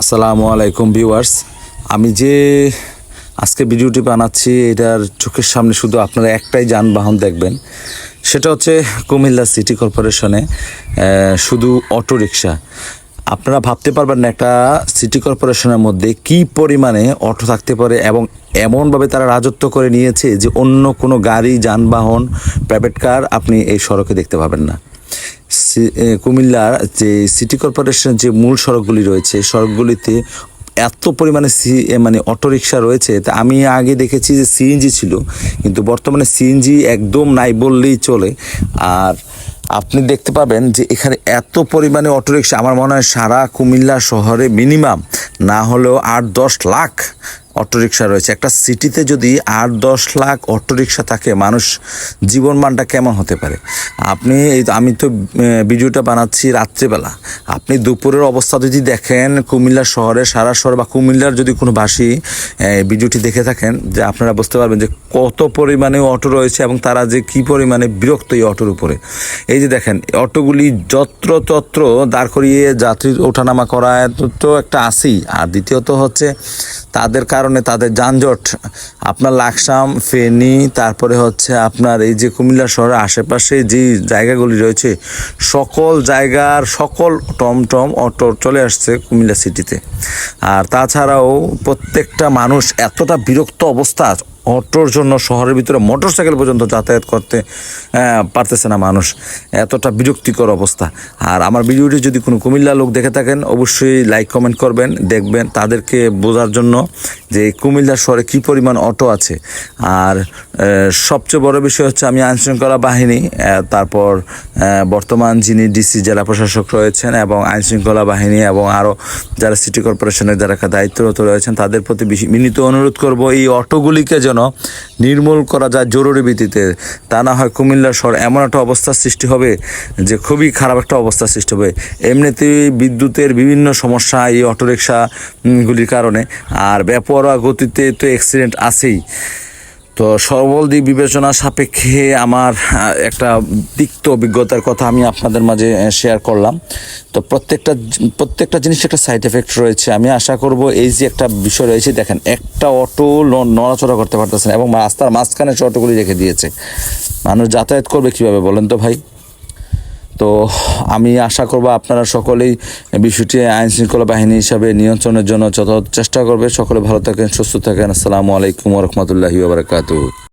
আসসালামু আলাইকুম ভিউয়ার্স। আমি যে আজকে ভিডিওটি বানাচ্ছি, এটার চোখের সামনে শুধু আপনারা একটাই যানবাহন দেখবেন। সেটা হচ্ছে কুমিল্লা সিটি কর্পোরেশনে শুধু অটো রিক্সা আপনারা ভাবতে পারবেন না একটা সিটি কর্পোরেশনের মধ্যে কি পরিমাণে অটো থাকতে পারে এবং এমনভাবে তারা রাজত্ব করে নিয়েছে যে অন্য কোনো গাড়ি, যানবাহন প্রাইভেট কার আপনি এই সড়কে দেখতে পাবেন না। কুমিল্লার যে সিটি কর্পোরেশনের যে মূল সড়কগুলি রয়েছে, সড়কগুলিতে এত পরিমাণে সি মানে অটোরিকশা রয়েছে। তা আমি আগে দেখেছি যে সিএনজি ছিল, কিন্তু বর্তমানে সিএনজি একদম নাই বললেই চলে। আর আপনি দেখতে পাবেন যে এখানে এত পরিমাণে অটোরিকশা, আমার মনে হয় সারা কুমিল্লা শহরে মিনিমাম, না হলেও আট দশ লাখ অটোরিকশা রয়েছে। একটা সিটিতে যদি আট, দশ লাখ অটোরিকশা থাকে, মানুষ জীবনমানটা কেমন হতে পারে? আপনি আমি তো ভিডিওটা বানাচ্ছি রাত্রেবেলা। আপনি দুপুরের অবস্থা যদি দেখেন, কুমিল্লা শহরে, সারা শহর বা কুমিল্লার যদি কোনো ভাষী ভিডিওটি দেখে থাকেন, যে আপনারা বুঝতে পারবেন যে কত পরিমাণে অটো রয়েছে এবং তারা যে কি পরিমাণে বিরক্ত এই অটোর উপরে। এই যে দেখেন, অটোগুলি যত্র তত্র দাঁড় করিয়ে যাত্রী ওঠানামা করা এত তো একটা আসি। আর দ্বিতীয়ত হচ্ছে, তাদের কারণে তাদের যানজট, আপনার লাকসাম, ফেনি, তারপরে হচ্ছে আপনার এই যে কুমিল্লা শহরের আশেপাশে যে জায়গাগুলি রয়েছে, সকল জায়গার সকল টমটম অটো চলে আসছে কুমিল্লা সিটিতে। আর তাছাড়াও প্রত্যেকটা মানুষ এতটা বিরক্ত অবস্থা অটোর জন্য শহরের ভিতরে মোটর সাইকেল পর্যন্ত যাতায়াত করতে পারতেছে না মানুষ। এতটা বিরক্তিকর অবস্থা। আর আমার ভিডিওটি যদি কোনো কুমিল্লা লোক দেখে থাকেন, অবশ্যই লাইক কমেন্ট করবেন, দেখবেন তাদেরকে বোঝার জন্য যে কুমিল্লা শহরে কী পরিমাণ অটো আছে। আর সবচেয়ে বড় বিষয় হচ্ছে আমি আইনশৃঙ্খলা বাহিনী তারপর বর্তমান যিনি ডিসি জেলা প্রশাসক রয়েছেন এবং আইনশৃঙ্খলা বাহিনী এবং আরও যারা সিটি কর্পোরেশনের যারা দায়িত্বরত রয়েছেন, তাদের প্রতি বিনীত অনুরোধ করব এই অটোগুলিকে যেন নির্মূল করা যায় জরুরি ভিত্তিতে। তা না হয় কুমিল্লা শহর এমন একটা অবস্থার সৃষ্টি হবে যে খুবই খারাপ একটা অবস্থা সৃষ্টি হবে। এমনিতেই বিদ্যুতের বিভিন্ন সমস্যা এই অটোরিক্সাগুলির কারণে। আর বেপরোয়া গতিতে তো অ্যাক্সিডেন্ট আছেই। তো সর্বল দিক বিবেচনা সাপেক্ষে আমার একটা তিক্ত অভিজ্ঞতার কথা আমি আপনাদের মাঝে শেয়ার করলাম। তো প্রত্যেকটা প্রত্যেকটা জিনিস একটা সাইড এফেক্ট রয়েছে। আমি আশা করব এই যে একটা বিষয় রয়েছে, দেখেন, একটা অটো নড়াচড়া করতে পারতেছে না এবং রাস্তার মাঝখানে সে অটোগুলি রেখে দিয়েছে। মানুষ যাতায়াত করবে কীভাবে বলেন তো ভাই? তো আমি আশা করব আপনারা সকলেই বিষয়টি আইন শৃঙ্খলা বাহিনী হিসাবে নিয়ন্ত্রণের জন্য যথাযথ চেষ্টা করবে। সকলে ভালো থাকেন, সুস্থ থাকেন। আসসালামু আলাইকুম রহমতুল্লাহি বারকাতু